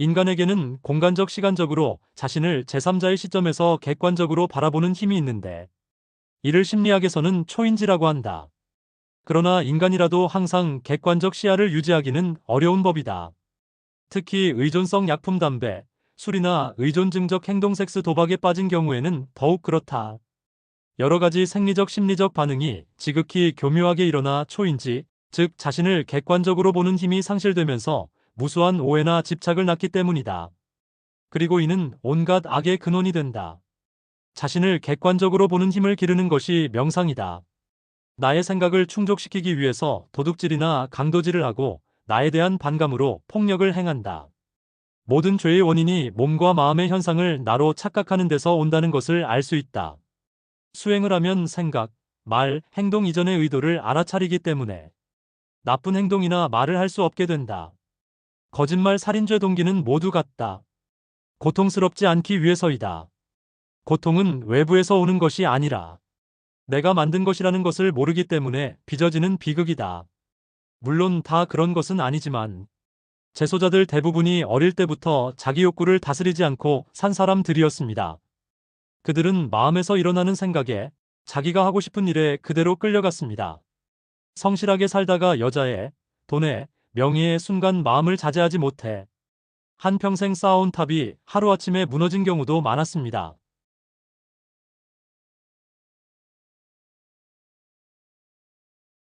인간에게는 공간적 시간적으로 자신을 제3자의 시점에서 객관적으로 바라보는 힘이 있는데 이를 심리학에서는 초인지라고 한다. 그러나 인간이라도 항상 객관적 시야를 유지하기는 어려운 법이다. 특히 의존성 약품 담배, 술이나 의존 증적 행동 섹스 도박에 빠진 경우에는 더욱 그렇다. 여러 가지 생리적 심리적 반응이 지극히 교묘하게 일어나 초인지, 즉 자신을 객관적으로 보는 힘이 상실되면서 무수한 오해나 집착을 낳기 때문이다. 그리고 이는 온갖 악의 근원이 된다. 자신을 객관적으로 보는 힘을 기르는 것이 명상이다. 나의 생각을 충족시키기 위해서 도둑질이나 강도질을 하고 나에 대한 반감으로 폭력을 행한다. 모든 죄의 원인이 몸과 마음의 현상을 나로 착각하는 데서 온다는 것을 알 수 있다. 수행을 하면 생각, 말, 행동 이전의 의도를 알아차리기 때문에 나쁜 행동이나 말을 할 수 없게 된다. 거짓말 살인죄 동기는 모두 같다. 고통스럽지 않기 위해서이다. 고통은 외부에서 오는 것이 아니라 내가 만든 것이라는 것을 모르기 때문에 빚어지는 비극이다. 물론 다 그런 것은 아니지만 재소자들 대부분이 어릴 때부터 자기 욕구를 다스리지 않고 산 사람들이었습니다. 그들은 마음에서 일어나는 생각에 자기가 하고 싶은 일에 그대로 끌려갔습니다. 성실하게 살다가 여자의, 돈의, 명예의 순간 마음을 자제하지 못해 한평생 쌓아온 탑이 하루아침에 무너진 경우도 많았습니다.